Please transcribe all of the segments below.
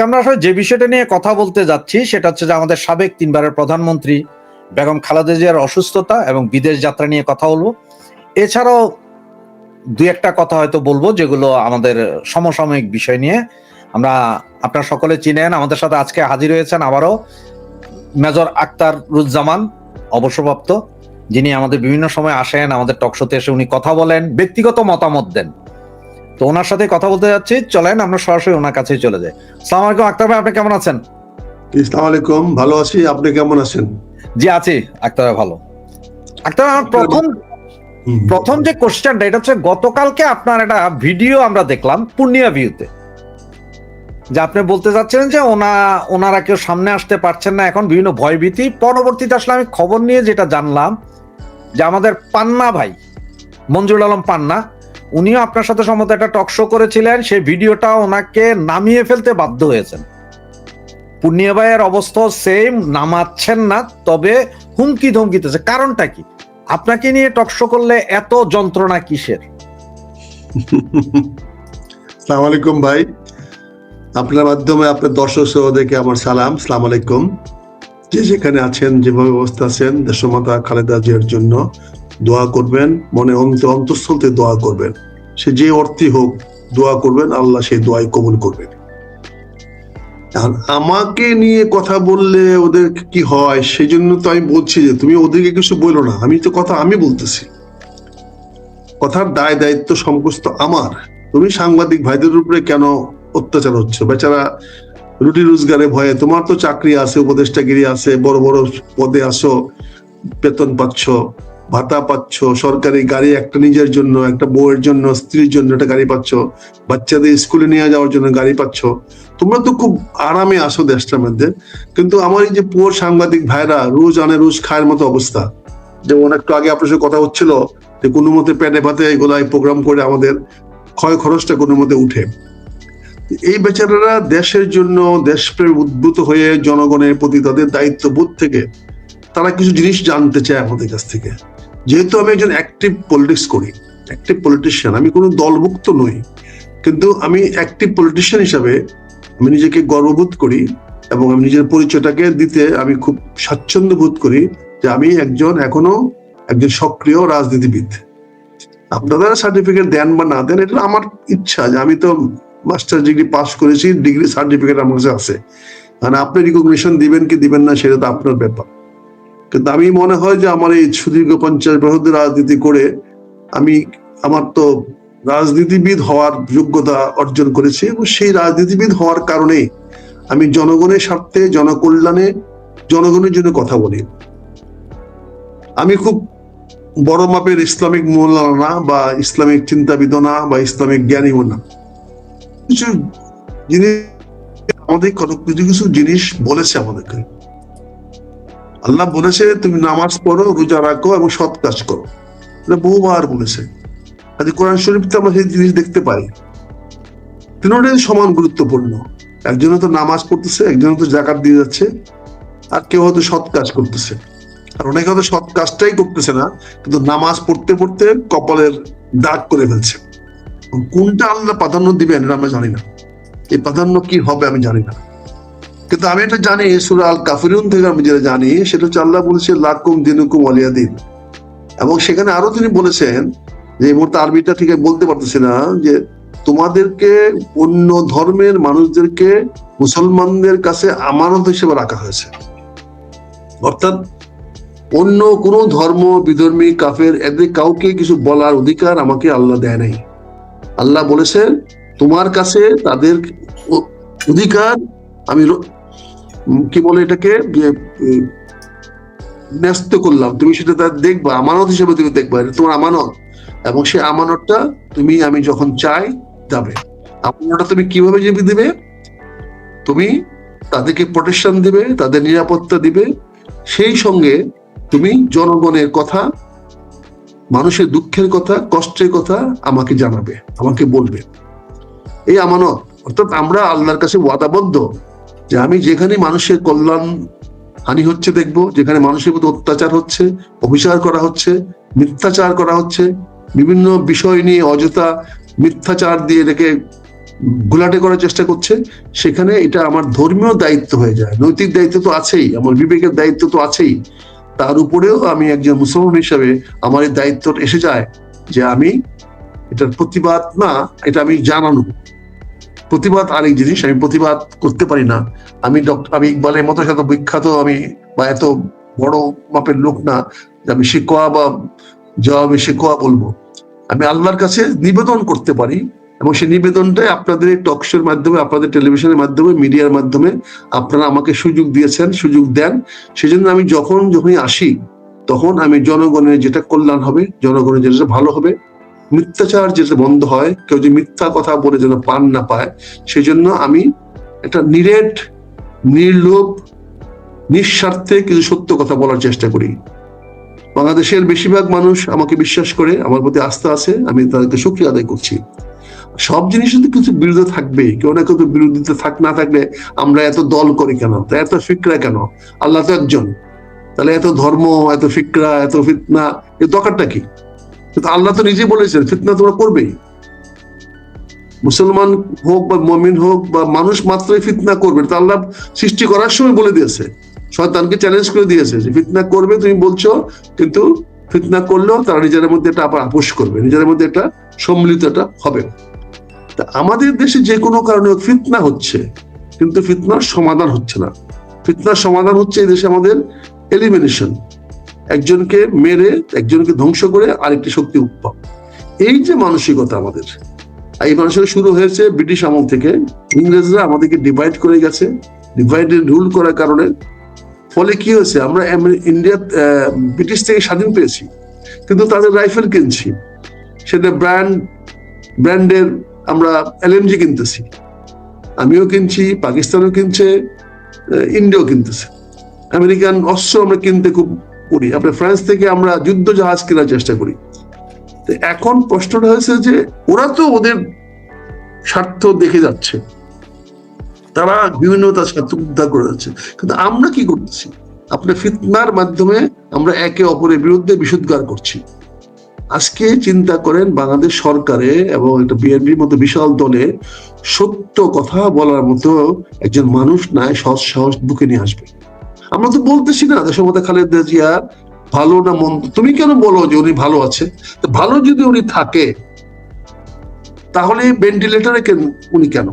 আমরা আসলে যে বিষয়টা নিয়ে কথা বলতে যাচ্ছি, সেটা হচ্ছে যে আমাদের সাবেক তিনবারের প্রধানমন্ত্রী বেগম খালেদা জিয়ার অসুস্থতা এবং বিদেশ যাত্রা নিয়ে কথা বলব। এছাড়াও দুই একটা কথা হয়তো বলব, যেগুলো আমাদের সমসাময়িক বিষয় নিয়ে। আমরা আপনার সকলে চিনেন, আমাদের সাথে আজকে হাজির হয়েছেন আবারও মেজর আক্তার রুজ্জামান অবসরপ্রাপ্ত, যিনি আমাদের বিভিন্ন সময় আসেন, আমাদের টকশোতে এসে উনি কথা বলেন, ব্যক্তিগত মতামত দেন। তো ওনার সাথে কথা বলতে যাচ্ছি। চলেন আমরা সরাসরি ওনার কাছেই চলে যাই। সালাম আলাইকুম আক্তার ভাই আপনি কেমন আছেন? ইসলাম আলাইকুম ভালো আছি আপনি কেমন আছেন? জি আছি আক্তার ভাই ভালো। আক্তার আমার প্রথম প্রথম যে কোশ্চেনটা এটা হচ্ছে গতকালকে আপনার একটা ভিডিও আমরা দেখলাম পূর্ণিয়া ভিউতে যে আপনি বলতে চাচ্ছেন যে ওনা ওনারা কেউ সামনে আসতে পারছেন না এখন বিভিন্ন ভয়ভীতি। পরবর্তীতে আসলে আমি খবর নিয়ে যেটা জানলাম যে আমাদের পান্না ভাই মঞ্জুর আলম পান্না উনিও আপনার সাথে সম্মত একটা টক শো করেছিলেন, সেই ভিডিওটা ওনাকে নামিয়ে ফেলতে বাধ্য হয়েছেন। পূর্ণিয়া ভাইয়ের অবস্থা সেম নামাচ্ছেন না, তবে হুমকি ধমকিতেছে কারণটা কি? আপনাকে নিয়ে টক শো করলে এত যন্ত্রণা কিসের? সালাম আলাইকুম ভাই। আপনার মাধ্যমে আপনার দর্শক সহোদয়কে আমার সালাম সালাম আলাইকুম। যে যেখানে আছেন, যেভাবে অবস্থা আছেন, দেশমাতা খালেদা জিয়ার জন্য দোয়া করবেন, মনে অন্ত অন্তঃস্থলতে দোয়া করবেন। সে যে অর্থই হোক, দোয়া করবেন, আল্লাহ সেই দোয়াই কবুল করবেন। এখন আমাকে নিয়ে কথা বললে ওদের কি হয় সেই জন্য তো আমি বলছি যে, তুমি ওদেরকে কিছু বলো না। আমি তো কথা আমি বলতেছি। কথার দায় দায়িত্ব সমস্ত আমার। তুমি সাংবাদিক ভাইদের উপরে কেন অত্যাচার হচ্ছে? বেচারা রুটি রোজগারে ভয়ে, তোমার তো চাকরি আছে, উপদেষ্টাগিরি আছে, বড় বড় পদে আসো, বেতন পাচ্ছ। ভাতা পাচ্ছ, সরকারি গাড়ি, একটা নিজের জন্য, একটা বউয়ের জন্য, স্ত্রীর জন্য একটা গাড়ি পাচ্ছ, বাচ্চাদের স্কুলে নিয়ে যাওয়ার জন্য গাড়ি পাচ্ছ। তোমরা তো খুব আরামে আসো দেশটার মধ্যে কিন্তু আমার এই যে পুয়ার সাংবাদিক ভাইরা রোজ আনে, রোজ খায়ের মতো অবস্থা। যেমন একটু আগে আপনার সাথে কথা হচ্ছিল যে কোনো মতে পেটে ভাতে এগুলাই প্রোগ্রাম করে আমাদের ক্ষয় খরচটা কোনো মতে উঠে। এই বেচারারা দেশের জন্য দেশপ্রেম উদ্ভূত হয়ে জনগণের প্রতি তাদের দায়িত্ববোধ থেকে তারা কিছু জিনিস জানতে চায় আমাদের কাছ থেকে। যেহেতু আমি একজন অ্যাক্টিভ পলিটিক্স করি অ্যাক্টিভ পলিটিশিয়ান আমি কোনো দলভুক্ত নই। কিন্তু আমি অ্যাক্টিভ পলিটিশিয়ান হিসাবে আমি নিজেকে গর্ববোধ করি এবং আমি নিজের পরিচয়টাকে দিতে আমি খুব স্বাচ্ছন্দ্য বোধ করি যে আমি একজন এখনও একজন সক্রিয় রাজনীতিবিদ। আপনারা সার্টিফিকেট দেন বা না দেন, এটা আমার ইচ্ছা যে আমি তো মাস্টার ডিগ্রি পাস করেছি ডিগ্রি সার্টিফিকেট আমার কাছে আছে। মানে আপনি রিকগনিশন দিবেন কি দিবেন না, সেটা তো আপনার ব্যাপার। কিন্তু আমি মনে হয় যে আমার এই সুদীর্ঘ পঞ্চাশ বছর রাজনীতি করে আমি আমার তো রাজনীতিবিদ হওয়ার যোগ্যতা অর্জন করেছি এবং সেই রাজনীতিবিদ হওয়ার কারণে আমি জনগণের স্বার্থে, জনকল্যাণে, জনগণের জন্য কথা বলি। আমি খুব বড় মাপের ইসলামিক মৌলানা বা ইসলামিক চিন্তাবিদ না বা ইসলামিক জ্ঞানীও না কিছু জিনিস, আমাদের কিছু কিছু জিনিস বলেছে আমাদেরকে। আল্লাহ বলেছে, তুমি নামাজ পড়ো, রোজা রাখো এবং সৎ কাজ করো। বহুবার বলেছে। আজ কোরআন শরীফতে আমরা সেই জিনিস দেখতে পাই। তিনটাই সমান গুরুত্বপূর্ণ। একজন তো নামাজ পড়তেছে একজন তো জাকাত দিয়ে যাচ্ছে, আর কেউ হয়তো সৎ কাজ করতেছে। আর অনেকে হয়তো সৎ কাজটাই করতেছে না, কিন্তু নামাজ পড়তে পড়তে কপালের দাগ করে ফেলছে। কোনটা আল্লাহ প্রাধান্য দিবেন আমরা জানি না। এই প্রাধান্য কি হবে আমি জানি না। কিন্তু আমি এটা জানি সুরা আল কাফিরুন থেকে আমি যেটা জানি, সেটা হচ্ছে আল্লাহ বলেছে, লাকুম দিনুকুম আলিয়াদিন এবং সেখানে আরও তিনি বলেছেন যে, এই মুহূর্তে আরবিটা ঠিক বলতে পারতেছি না, যে তোমাদেরকে অন্য ধর্মের মানুষদেরকে মুসলমানদের কাছে আমানত হিসেবে রাখা হয়েছে। অর্থাৎ অন্য কোনো ধর্ম, বিধর্মী, কাফের, এদের কাউকে কিছু বলার অধিকার আমাকে আল্লাহ দেয় নাই। আল্লাহ বলেছেন, তোমার কাছে তাদের অধিকার আমি কি বলে এটাকে? যে ন্যস্ত করলাম। তুমি সেটা তার দেখবা, আমানত হিসেবে তুমি দেখবা, এটা তোমার আমানত। এবং সেই আমানতটা তুমি, আমি যখন চাই যাবে আমানতটা তুমি কীভাবে যেতে দেবে? তুমি তাদেরকে প্রোটেকশন দিবে, তাদের নিরাপত্তা দিবে। সেই সঙ্গে তুমি জনগণের কথা, মানুষের দুঃখের কথা, কষ্টের কথা আমাকে জানাবে, আমাকে বলবে। এই আমানত, অর্থাৎ আমরা আল্লাহর কাছে ওয়াদাবদ্ধ। যে আমি যেখানে মানুষের কল্যাণ হানি হচ্ছে দেখব, যেখানে মানুষের প্রতি অত্যাচার হচ্ছে অভিচার করা হচ্ছে, মিথ্যাচার করা হচ্ছে, বিভিন্ন বিষয় নিয়ে অযথা মিথ্যাচার দিয়ে এটাকে গুলাটে করার চেষ্টা করছে, সেখানে এটা আমার ধর্মীয় দায়িত্ব হয়ে যায়। নৈতিক দায়িত্ব তো আছেই, আমার বিবেকের দায়িত্ব তো আছেই। তার উপরেও আমি একজন মুসলমান হিসাবে আমার এই দায়িত্ব এসে যায় যে আমি এটার প্রতিবাদ না, এটা আমি জানানো। প্রতিবাদ আরেক জিনিস আমি প্রতিবাদ করতে পারি না। আমি ডক্টর আমি ইকবালের মতো এত বিখ্যাত, আমি বা এত বড় মাপের লোক না যে আমি শিকোয়া বা জবাবে শিকোয়া বলব। আমি আল্লাহর কাছে নিবেদন করতে পারি এবং সেই নিবেদনটাই আপনাদের এই টকশোর মাধ্যমে, আপনাদের টেলিভিশনের মাধ্যমে মিডিয়ার মাধ্যমে আপনারা আমাকে সুযোগ দিয়েছেন, সুযোগ দেন। সেজন্য আমি যখন যখনই আসি, তখন আমি জনগণের যেটা কল্যাণ হবে, জনগণের যেটা ভালো হবে মিথ্যাচার যেটা বন্ধ হয়, কেউ যে মিথ্যা কথা বলে যেন পান না পায় সেই জন্য আমি একটা নিরেট, নির্লোভ, নিঃস্বার্থে কিছু সত্য কথা বলার চেষ্টা করি। বাংলাদেশের বেশিরভাগ মানুষ আমাকে বিশ্বাস করে, আমার প্রতি আস্থা আছে, আমি তাদেরকে সুক্রিয়া আদায় করছি। সব জিনিসের তো কিছু বিরোধী থাকবে কেউ না কেউ বিরোধিতা থাক, না থাকলে আমরা এত দল করি কেন? তা এত ফিকরা কেন? আল্লাহ তো একজন। তাহলে এত ধর্ম, এত ফিকরা, এত ফিতনা এর দরকারটা কি? কিন্তু আল্লাহ তো নিজে বলেছেন, ফিতনা তোমরা করবেই। মুসলমান হোক বা মমিন হোক বা মানুষ মাত্রই ফিতনা করবে তা আল্লাহ সৃষ্টি করার সময় বলে দিয়েছে। শয়তানকে চ্যালেঞ্জ করে দিয়েছে যে ফিতনা করবে, তুমি বলছো, কিন্তু ফিতনা করলেও তারা নিজের মধ্যে এটা আবার আপোষ করবে নিজের মধ্যে একটা সম্মিলিত একটা হবে তা আমাদের দেশে যে কোনো কারণে ফিতনা হচ্ছে, কিন্তু ফিতনার সমাধান হচ্ছে না। ফিতনার সমাধান হচ্ছে এই দেশে আমাদের এলিমিনেশন একজনকে মেরে, একজনকে ধ্বংস করে আরেকটি শক্তি উৎপাদ এই যে মানসিকতা আমাদের এই মানসিকতা শুরু হয়েছে ব্রিটিশ আমল থেকে। ইংরেজরা আমাদেরকে ডিভাইড করে গেছে ডিভাইডেড রুল করার কারণে। ফলে কি হয়েছে? আমরা ইন্ডিয়া ব্রিটিশ থেকে স্বাধীন পেয়েছি, কিন্তু তাদের রাইফেল কিনছি। সেটা ব্র্যান্ড, ব্র্যান্ডের আমরা এলএমজি কিনতেছি। আমিও কিনছি, পাকিস্তানও কিনছে ইন্ডিয়াও কিনতেছে। আমেরিকান অস্ত্র আমরা কিনতে খুব করি। আমরা ফ্রান্স থেকে আমরা যুদ্ধ জাহাজ কেনার চেষ্টা করি। এখন প্রশ্নটা হয়েছে যে, ওরা তো ওদের স্বার্থ দেখে যাচ্ছে। তারা বিভিন্ন তার স্বার্থ উদ্ধার করে যাচ্ছে। কিন্তু আমরা কি করতেছি আপনার ফিতনার মাধ্যমে আমরা একে অপরের বিরুদ্ধে বিশুদ্ধার করছি। আজকে চিন্তা করেন বাংলাদেশ সরকারে এবং একটা বিএনপির মতো বিশাল দলে সত্য কথা বলার মতো একজন মানুষ নাই সৎ সাহস বুকে নিয়ে আসবে। আমরা তো বলতেছি না দেশমতা খালেদা জিয়া ভালো না মন্দ। তুমি কেন বলো যে উনি ভালো আছে? ভালো যদি উনি থাকে, তাহলে ভেন্টিলেটারে কেন, উনি কেন?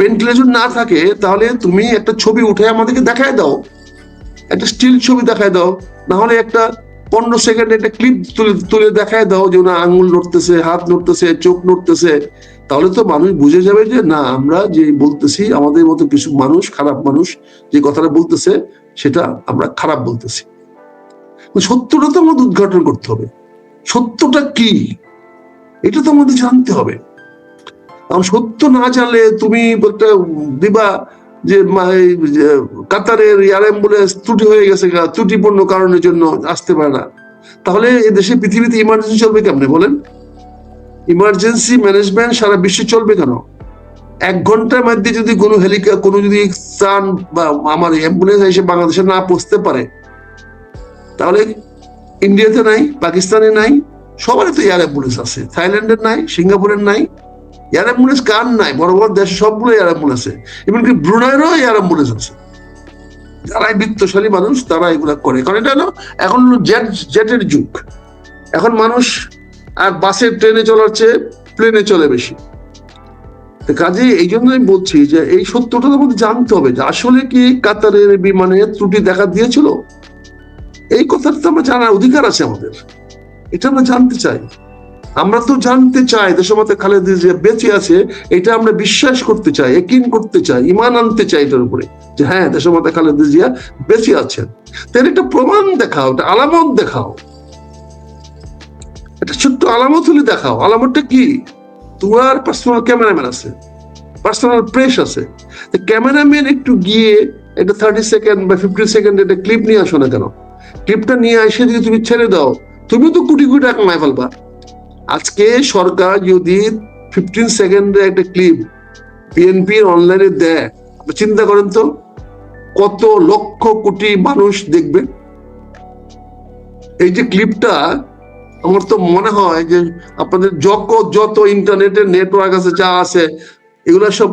ভেন্টিলেশন না থাকে, তাহলে তুমি একটা ছবি উঠে আমাদেরকে দেখায় দাও। একটা স্টিল ছবি দেখায় দাও। না হলে একটা পনেরো সেকেন্ড একটা ক্লিপ তুলে তুলে দেখায় দাও যে ওনার আঙুল নড়তেছে, হাত নড়তেছে, চোখ নড়তেছে। তাহলে তো মানুষ বুঝে যাবে যে না, আমরা যে বলতেছি, আমাদের মতো কিছু মানুষ, খারাপ মানুষ যে কথাটা বলতেছে, সেটা আমরা খারাপ বলতেছি। সত্যটা তো আমাদের উদ্ঘাটন করতে হবে। সত্যটা কি? এটা তো আমাদের জানতে হবে। সত্য না জানলে তুমি একটা দিবা যে কাতারের এয়ার অ্যাম্বুলেন্স ত্রুটি হয়ে গেছে ত্রুটিপূর্ণ কারণের জন্য আসতে পারে না। তাহলে এ দেশে, পৃথিবীতে ইমার্জেন্সি চলবে কেমনে বলেন? ইমার্জেন্সি ম্যানেজমেন্ট সারা বিশ্বে চলবে কেন? এক ঘণ্টার মধ্যে যদি কোনো হেলিকা কোনো যদি ত্রাণ বা আমার অ্যাম্বুলেন্স এসে বাংলাদেশে না পৌঁছতে পারে, তাহলে ইন্ডিয়াতে নাই, পাকিস্তানে নাই, সবারই তো এয়ার অ্যাম্বুলেন্স আছে। থাইল্যান্ডের নাই, সিঙ্গাপুরের নাই। এয়ার অ্যাম্বুলেন্স কার নাই? বড় বড় দেশে সবগুলো এয়ার অ্যাম্বুলেন্স আছে এমনকি ব্রুনাইরও এয়ার অ্যাম্বুলেন্স আছে। যারাই বিত্তশালী মানুষ, তারা এগুলা করে। কারণ এটা হলো, এখন হলো জেট জেটের যুগ। এখন মানুষ আর বাসে ট্রেনে চলার চেয়ে প্লেনে চলে বেশি। কাজে এই জন্যই বলছি যে এই সত্যটা আমাদের জানতে হবে যে আসলে কি কাতারের বিমানে ত্রুটি দেখা দিয়েছিল? এই কথাটা তো আমরা জানার অধিকার আছে আমাদের। এটা আমরা জানতে চাই। আমরা তো জানতে চাই দেশমাতা খালেদা যে বেঁচে আছে, এটা আমরা বিশ্বাস করতে চাই, একিন করতে চাই, ইমান আনতে চাই এটার উপরে যে হ্যাঁ দেশমাতা খালেদা জিয়া বেঁচে আছেন। তাহলে একটা প্রমাণ দেখাও, একটা আলামত দেখাও। একটা ছোট্ট আলামত হলে দেখাও। আলামতটা কি? তোমার পার্সোনাল ক্যামেরাম্যান আছে। পার্সোনাল প্রেস আছে। ক্যামেরাম্যান একটু গিয়ে একটা থার্টি সেকেন্ড বা ফিফটি সেকেন্ড একটা ক্লিপ নিয়ে আসো না কেন? ক্লিপটা নিয়ে এসে যদি তুমি ছেড়ে দাও, তুমি তো কোটি কোটি টাকা কামাই ফেলবা। আজকে সরকার যদি ফিফটিন সেকেন্ডে একটা ক্লিপ বিএনপি অনলাইনে দেয় চিন্তা করেন তো, কত লক্ষ কোটি মানুষ দেখবে? এই যে ক্লিপটা আমার তো মনে হয় যে আপনাদের যত যত ইন্টারনেটের নেটওয়ার্ক আছে, যা আছে, এগুলো সব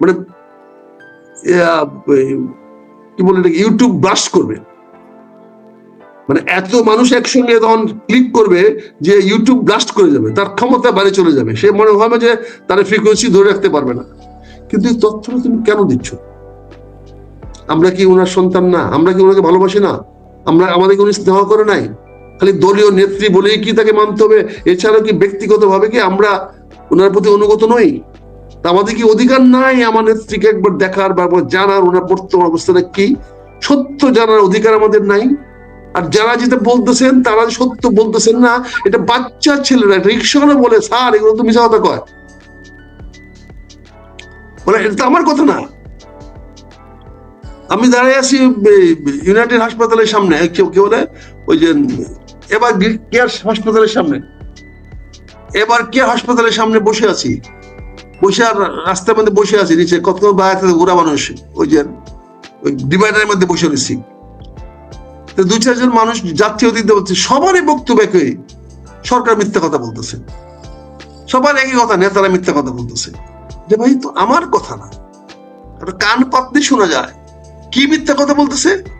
মানে কি বলে এটাকে ইউটিউব ব্রাশ করবে। মানে এত মানুষ একসঙ্গে তখন ক্লিক করবে যে ইউটিউব ব্লাস্ট করে যাবে, তার ক্ষমতা বাইরে চলে যাবে। সে মনে হবে যে তার ফ্রিকোয়েন্সি ধরে রাখতে পারবে না। কিন্তু তথ্যটা তুমি কেন দিচ্ছ? আমরা কি ওনার সন্তান না? আমরা কি ওনাকে ভালোবাসি না? আমরা আমাদেরকে উনি স্নেহ করে নাই? খালি দলীয় নেত্রী বলেই কি তাকে মানতে হবে? এছাড়া কি ব্যক্তিগতভাবে কি আমরা ওনার প্রতি অনুগত নই? আমাদের কি অধিকার নাই আমার নেত্রীকে একবার দেখার বা জানার? ওনার বর্তমান অবস্থাটা কি? সত্য জানার অধিকার আমাদের নাই। আর যারা যেটা বলতেছেন, তারা সত্য বলতেছেন না, এটা বাচ্চা ছেলেরা রিক্সাওয়ালা বলে, স্যার, এগুলো তো মিশা কথা কয়। বলে, এটা আমার কথা না। আমি দাঁড়িয়ে আছি ইউনাইটেড হাসপাতালের সামনে। কেউ কেউ বলে, ওই যে এবার কেয়ার হাসপাতালের সামনে? এবার কেয়ার হাসপাতালের সামনে বসে আছি? বসে আর রাস্তার মধ্যে বসে আছি, নিচে কত বাইরে ঘোরা মানুষ, ওই যে, ওই ডিভাইডারের মধ্যে বসে রয়েছি। তো দুই চারজন মানুষ, যাত্রী অতিথি বলছে, সবারই বক্তব্য একই সরকার মিথ্যা কথা বলতেছে। সবার একই কথা, নেতারা মিথ্যা কথা বলতেছে। যে ভাই, তো আমার কথা না। কান পাতলে শোনা যায়। কি মিথ্যা কথা বলতেছে?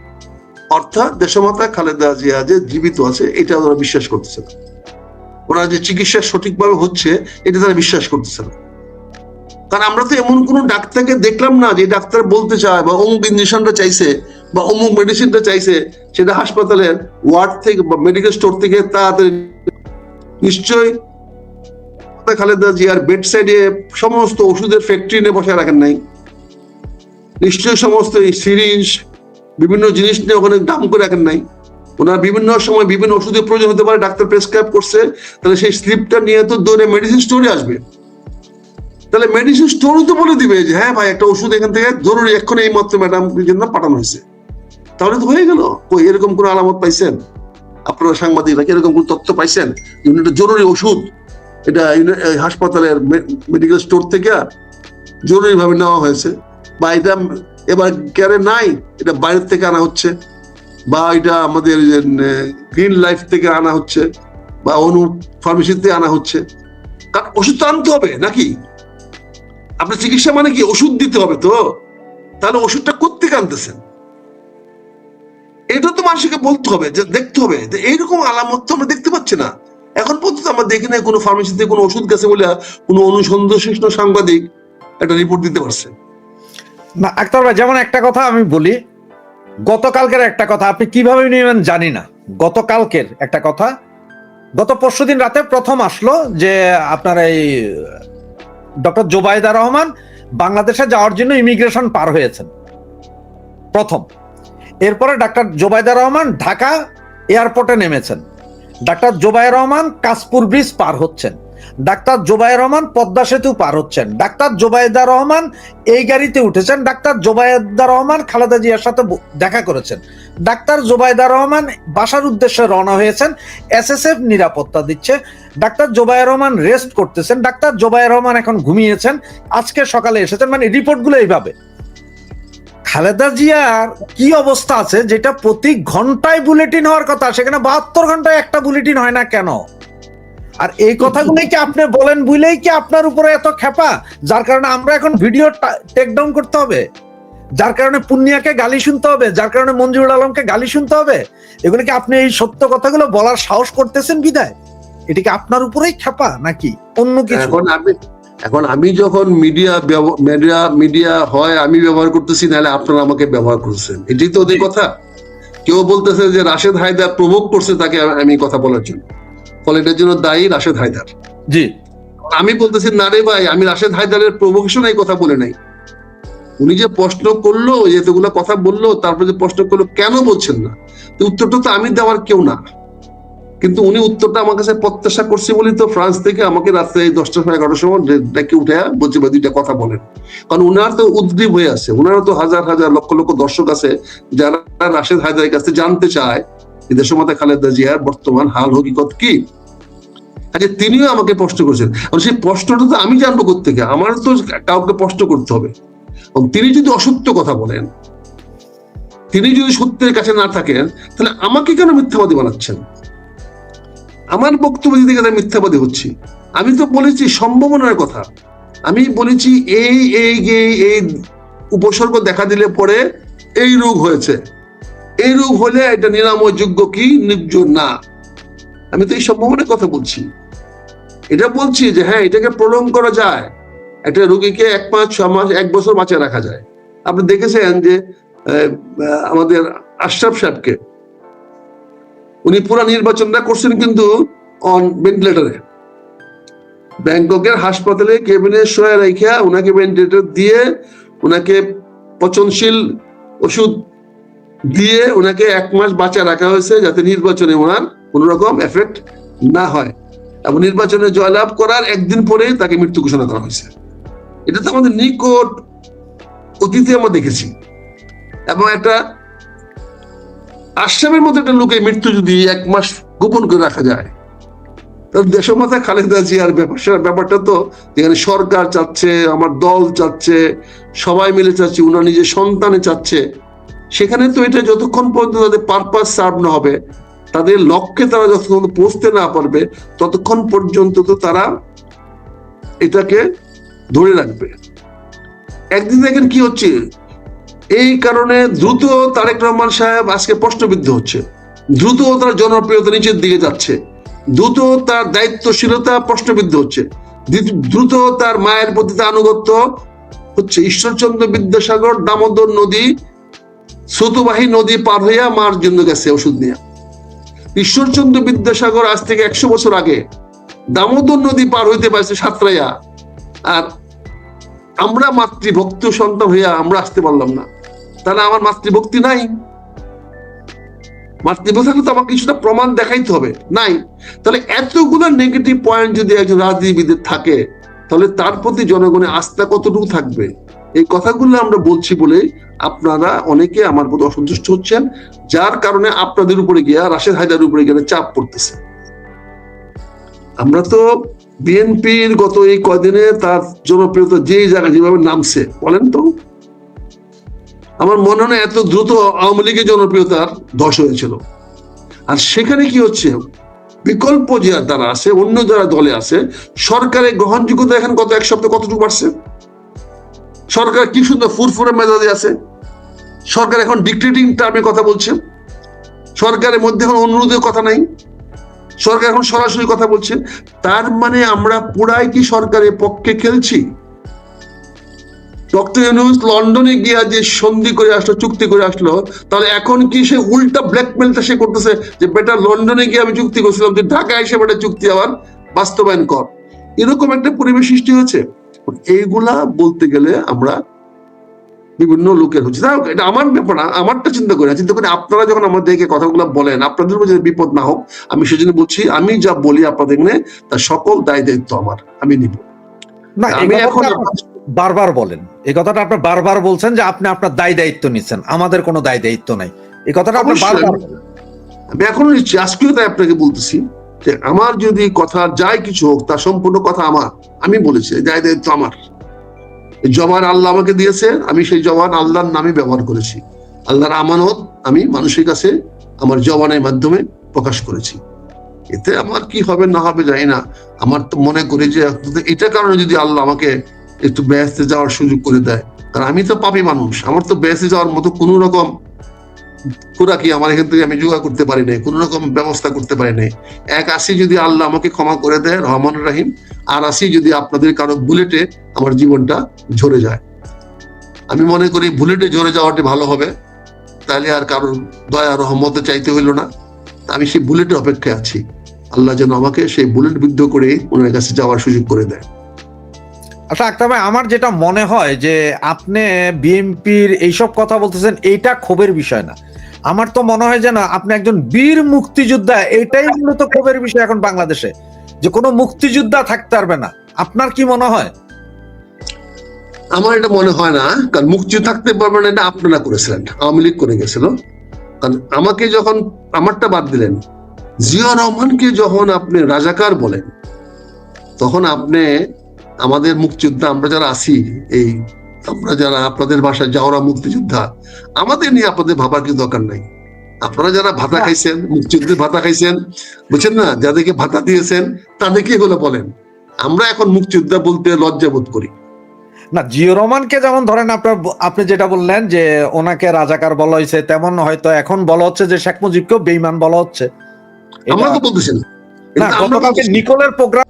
অর্থাৎ দেশমাতা খালেদা জিয়া যে জীবিত আছে, এটা ওরা বিশ্বাস করতেছে না। ওনার যে চিকিৎসা সঠিকভাবে হচ্ছে, এটা তারা বিশ্বাস করতেছে না। কারণ আমরা তো এমন কোন ডাক্তারকে দেখলাম না যে ডাক্তার বলতে চায় বা অমুক ইঞ্জেকশনটা চাইছে বা অমুক মেডিসিনটা চাইছে, সেটা হাসপাতালের ওয়ার্ড থেকে বা মেডিকেল স্টোর থেকে তাড়াতাড়ি নিশ্চয়ই খালেদা জিয়ার বেড সাইডে সমস্ত ওষুধের ফ্যাক্টরি নিয়ে বসায় রাখেন নাই। নিশ্চয়ই সমস্ত সিরিঞ্জ বিভিন্ন জিনিস নিয়ে ওখানে দাম করে রাখেন নাই। ওনার বিভিন্ন সময় বিভিন্ন ওষুধের প্রয়োজন হতে পারে, ডাক্তার প্রেসক্রাইব করছে, তাহলে সেই স্লিপটা নিয়ে তো দৌড়ে মেডিসিন স্টোরে আসবে। তাহলে মেডিসিন স্টোরও তো বলে দিবে যে হ্যাঁ ভাই, একটা ওষুধ এখান থেকে জরুরি এখন এই মাত্র ম্যাডাম জন্য পাঠানো হয়েছে। তাহলে তো হয়ে গেল। কই, এরকম কোন আলামত পাইছেন? আপনারা সাংবাদিকরা এরকম কোন তথ্য পাইছেন? একটা জরুরি ওষুধ, এটা হাসপাতালের মেডিকেল স্টোর থেকে জরুরি ভাবে নেওয়া হয়েছে। বা এটা এবার কেয়ারে নাই, এটা বাইরের থেকে আনা হচ্ছে, বা এটা আমাদের গ্রিন লাইফ থেকে আনা হচ্ছে, বা অনু ফার্মেসিতে আনা হচ্ছে। কারণ ওষুধ আনতে হবে, নাকি? আপনার চিকিৎসা মানে কি? ওষুধ দিতে হবে তো? তাহলে ওষুধটা কোথেকে আনতেছেন? এটা তো মানুষকে বলতে হবে, যে দেখতে হবে। যে এইরকম আলামত তো আমরা দেখতে পাচ্ছি না। এখন পর্যন্ত আমরা দেখি নাই কোনো ফার্মেসিতে কোনো ওষুধ গেছে বলে কোনো অনুসন্ধানশিষ্ট সাংবাদিক একটা রিপোর্ট দিতে পারছে। না, আক্তার ভাই, যেমন একটা কথা আমি বলি, গতকালকের একটা কথা, আপনি কীভাবে নেবেন জানি না। গতকালকের একটা কথা, গত পরশুদিন রাতে প্রথম আসলো যে আপনার এই ডক্টর জোবাইদা রহমান বাংলাদেশে যাওয়ার জন্য ইমিগ্রেশন পার হয়েছেন। প্রথম। এরপরে ডাক্তার জোবাইদা রহমান ঢাকা এয়ারপোর্টে নেমেছেন। ডাক্তার জোবাই রহমান কাশপুর ব্রিজ পার হচ্ছেন। ডাক্তার জোবাই রহমান পদ্মা সেতু পার হচ্ছেন। ডাক্তার জোবাইদা রহমান এই গাড়িতে উঠেছেন। ডাক্তার জোবাইদা রহমান খালেদা জিয়ার সাথে দেখা করেছেন। ডাক্তার জোবায়দা রহমান বাসার উদ্দেশ্যে রওনা হয়েছেন, এসএসএফ নিরাপত্তা দিচ্ছে। ডাক্তার জোবাই রহমান রেস্ট করতেছেন। ডাক্তার জোবাই রহমান এখন ঘুমিয়েছেন। আজকে সকালে এসেছেন। মানে রিপোর্টগুলো এইভাবে। খালেদা জিয়ার কি অবস্থা আছে, যেটা প্রতি ঘন্টায় বুলেটিন হওয়ার কথা, সেখানে বাহাত্তর ঘন্টায় একটা বুলেটিন হয় না কেন? আর এই কথাগুলোই কি আপনি বলেন বুঝলেই কি আপনার উপরে এত খেপা যার কারণে আমরা এখন ভিডিও টেক ডাউন করতে হবে। যার কারণে পুনিয়াকে গালি শুনতে হবে যার কারণে মঞ্জুরুল আলমকে গালি শুনতে হবে। এগুলো কি আপনি এই সত্য কথাগুলো বলার সাহস করতেছেন বিদায় এটা কি আপনার উপরেই খেপা নাকি অন্য কিছু? এখন আমি এখন আমি যখন মিডিয়া মিডিয়া মিডিয়া হয় আমি ব্যবহার করতেছি নাহলে আপনারা আমাকে ব্যবহার করছেন। এটাই তো ওদের কথা। কেউ বলতেছে যে রাশেদ হায়দার প্রভোগ করছে তাকে আমি কথা বলার জন্য। ফলে এটার জন্য দায়ী রাশেদ হায়দার। জি। আমি বলতেছি না রে ভাই আমি রাশেদ হায়দারের প্রভোকেশন এই কথা বলে নাই। উনি যে প্রশ্ন করল যে এতগুলো কথা বলল তারপরে যে প্রশ্ন করল কেন বলছেন না? উত্তরটা তো আমি দেওয়ার কেউ না। কিন্তু উনি উত্তরটা আমার কাছে প্রত্যাশা করছে বলেই তো ফ্রান্স থেকে আমাকে রাত্রে দশটা সময় এগারোটার সময় ডেকে উঠে বলছে ভাই দুইটা কথা বলেন। কারণ উনার তো উদ্গ্রীব হয়ে আছে। উনারও তো হাজার হাজার লক্ষ লক্ষ দর্শক আছে যারা রাশেদ হায়দারের কাছে জানতে চায়। যে দেশমাতা খালেদা জিয়ার বর্তমান হাল হকিকত কি? আচ্ছা তিনিও আমাকে প্রশ্ন করেছেন। সেই প্রশ্নটা তো আমি জানব থেকে আমার তো কাউকে প্রশ্ন করতে হবে। তিনি যদি অসত্য কথা বলেন, তিনি যদি সত্যের কাছে না থাকেন, তাহলে আমাকে কেন মিথ্যাবাদী বানাচ্ছেন? আমার বক্তব্য দিতে গেলে মিথ্যাবাদী হচ্ছি। আমি তো বলেছি সম্ভাবনার কথা। আমি বলেছি এই এই এই উপসর্গ দেখা দিলে পরে এই রোগ হয়েছে। এই রোগ হলে এটা নিরাময়যোগ্য কি? নির্জন না। আমি তো এই সম্ভাবনার কথা বলছি। এটা বলছি যে হ্যাঁ এটাকে প্রলং করা যায়। একটা রোগীকে এক মাস, ছ মাস, এক বছর বাঁচিয়ে রাখা যায়। আপনি দেখেছেন যে আমাদের আশরাফ সাহেবকে, উনি পুরো নির্বাচনটা করছেন কিন্তু অন ভেন্টিলেটরে ব্যাংককের হাসপাতালে কেবিনে শোয়া রেখা ওনাকে ভেন্টিলেটর দিয়ে ওনাকে পচনশীল ওষুধ দিয়ে ওনাকে এক মাস বাঁচা রাখা হয়েছে যাতে নির্বাচনে ওনার কোন রকম এফেক্ট না হয়। এবং নির্বাচনে জয়লাভ করার একদিন পরেই তাকে মৃত্যু ঘোষণা করা হয়েছে। এটা তো আমাদের নিকট অতীতে আমরা দেখেছি। এবং একটা আশ্রামের মতো একটা লোকের মৃত্যু যদি এক মাস গোপন করে রাখা যায় দেশমাতা খালেদা জিয়ার ব্যাপার ব্যাপারটা তো যেখানে সরকার চাচ্ছে, আমার দল চাচ্ছে, সবাই মিলে চাচ্ছে উনার নিজের সন্তানে চাচ্ছে সেখানে তো এটা যতক্ষণ পর্যন্ত তাদের পারপাস সার্ভ না হবে, তাদের লক্ষ্যে তারা যতক্ষণ পৌঁছতে না পারবে, ততক্ষণ পর্যন্ত তো তারা এটাকে ধরে রাখবে। একদিন দেখেন কি হচ্ছে? এই কারণে দ্রুত তারেক রহমান সাহেব আজকে প্রশ্নবিদ্ধ হচ্ছে। দ্রুত তার জনপ্রিয়তা নিচের দিকে যাচ্ছে। দ্রুত তার দায়িত্বশীলতা প্রশ্নবিদ্ধ হচ্ছে। দ্রুত- তার মায়ের প্রতি আনুগত্য হচ্ছে ঈশ্বরচন্দ্র বিদ্যাসাগর দামোদর নদী স্রোতবাহী নদী পার হইয়া মার জন্য গেছে ওষুধ নিয়ে। ঈশ্বরচন্দ্র বিদ্যাসাগর আজ থেকে একশো বছর আগে দামোদর নদী পার হইতে পারছে সাতরাইয়া। আর আমরা মাতৃভক্ত সন্তান হইয়া আমরা আসতে পারলাম না। তাহলে আমার মাতৃভক্তি নাই। মাতৃভক্তি তো আমাকে কিছুটা প্রমাণ দেখাইতে হবে। নাই। তাহলে এতগুলো নেগেটিভ পয়েন্ট যদি একজন রাজনীতিবিদের থাকে, তাহলে তার প্রতি জনগণের আস্থা কতটুকু থাকবে? এই কথাগুলো আমরা বলছি বলে আপনারা অনেকে আমার প্রতি অসন্তুষ্ট হচ্ছেন, যার কারণে আপনাদের উপরে গিয়া রাশেদ হায়দার উপরে গিয়ে চাপ পড়তেছে। আমরা তো বিএনপির গত এই কয়দিনে তার জনপ্রিয়তা যে জায়গায় যেভাবে নামছে, বলেন তো। আমার মনে হয় এত দ্রুত আওয়ামী লীগের জনপ্রিয়তার ধস হয়েছিল। আর সেখানে কি হচ্ছে? বিকল্প যে যারা আছে, অন্য যারা দলে আছে, সরকারের গ্রহণযোগ্যতা এখন গত এক সপ্তাহে কতটুকু বাড়ছে? সরকার কি সুন্দর ফুরফুরে মেজাজে আছে? সরকার এখন ডিক্টেটিং টার্মে কথা বলছে। সরকারের মধ্যে এখন অনুরোধের কথা নাই। সরকার এখন সরাসরি কথা বলছে। তার মানে আমরা পুরাই কি সরকারের পক্ষে খেলছি? ডক্টর লন্ডনে গিয়া যে সন্ধি করে আসলো, চুক্তি করে আসলো, তাহলে এখন কি সে উল্টা ব্ল্যাকমেলটা সে করতেছে? যে বেটা লন্ডনে গিয়ে আমি চুক্তি করছিলাম যে ঢাকায় এসে বেটা চুক্তি আবার বাস্তবায়ন কর। এরকম একটা পরিবেশ সৃষ্টি হয়েছে। এইগুলা বলতে গেলে আমরা বিভিন্ন লোকের হচ্ছে। যাই হোক, এটা আমার ব্যাপার না, আমারটা চিন্তা করে চিন্তা করে আপনারা যখন আমাদেরকে কথাগুলো বলেন আপনাদের উপর যদি বিপদ না হোক আমি সেজন্য বলছি আমি যা বলি আপনাদের এখানে তার সকল দায় দায়িত্ব আমার আমি নিব। না আমি এখন বারবার বলেন। এই কথাটা আপনি বারবার বলছেন যে আপনি আপনার দায় দায়িত্ব নিচ্ছেন আমাদের কোনো দায় দায়িত্ব নাই। এই কথাটা আপনি বারবার আমি এখনও নিচ্ছি আজকেও তাই আপনাকে বলতেছি। যে আমার যদি কথা যাই কিছু হোক, তার সম্পূর্ণ কথা আমার। আমি বলেছি দায় দায়িত্ব আমার। জবান আল্লাহ আমাকে দিয়েছে, আমি সেই জবান আল্লাহর নামে ব্যবহার করেছি। আল্লাহর আমানত আমি মানুষের কাছে আমার জবানের মাধ্যমে প্রকাশ করেছি। এতে আমার কি হবে, না হবে জানি না। আমার তো মনে করি যে এটা কারণে যদি আল্লাহ আমাকে একটু ব্যস্তে যাওয়ার সুযোগ করে দেয় কারণ আমি তো পাপি মানুষ। আমার তো ব্যস্তে যাওয়ার মতো কোনো রকম পুরা কি আমার এখান থেকে আমি জোগাড় করতে পারি নাই? কোন রকম ব্যবস্থা করতে পারি নাই। এক আসি যদি আল্লাহ আমাকে ক্ষমা করে দেয় রহমান রাহিম, আর আসি যদি আপনাদের কারও বুলেটে আমার জীবনটা ঝরে যায়। আমি মনে করি বুলেটে ঝরে যাওয়াটি ভালো হবে। তাহলে আর কারোর দয়া, রহমতে চাইতে হইল না। আমি সেই বুলেটের অপেক্ষায় আছি। আল্লাহ যেন আমাকে সেই বুলেট বিদ্ধ করে ওনার কাছে যাওয়ার সুযোগ করে দেয়। আচ্ছা আক্তার ভাই, আমার যেটা মনে হয় যে আপনি বিএনপির এইসব কথা বলতেছেন, এইটা ক্ষোভের বিষয় না। আমার তো মনে হয় যে না, আপনি একজন বীর মুক্তিযোদ্ধা, এটাই মূলত ক্ষোভের বিষয় এখন বাংলাদেশে। যে কোনো মুক্তিযোদ্ধা থাকতে পারবে না। আপনার কি মনে হয়? আমার এটা মনে হয় না, কারণ মুক্তি থাকতে পারবেন এটা আপনারা করেছিলেন, আওয়ামী লীগ করে গেছিল। কারণ আমাকে যখন, আমারটা বাদ দিলেন, জিয়া রহমানকে যখন আপনি রাজাকার বলেন, তখন আপনি আমাদের মুক্তিযোদ্ধা আমরা যারা আছি এই আমরা যারা আপনাদের বাসায় যাওয়ারা মুক্তিযোদ্ধা আমাদের নিয়ে আপনাদের ভাবার কি দরকার নাই? আপনারা যারা ভাতা খাইছেন মুক্তিযুদ্ধের ভাতা খাইছেন বুঝছেন না? যাদেরকে ভাতা দিয়েছেন তাদেরকে হলো বলেন। আমরা এখন মুক্তিযোদ্ধা বলতে লজ্জা বোধ করি। না জিও রহমানকে যেমন ধরেন আপনার আপনি যেটা বললেন যে ওনাকে রাজাকার বলা হয়েছে তেমন হয়তো এখন বলা হচ্ছে যে শেখ মুজিবকেও বেইমান বলা হচ্ছে। আমরা তো বলতেছি না। গতকালকে নিকোলের প্রোগ্রাম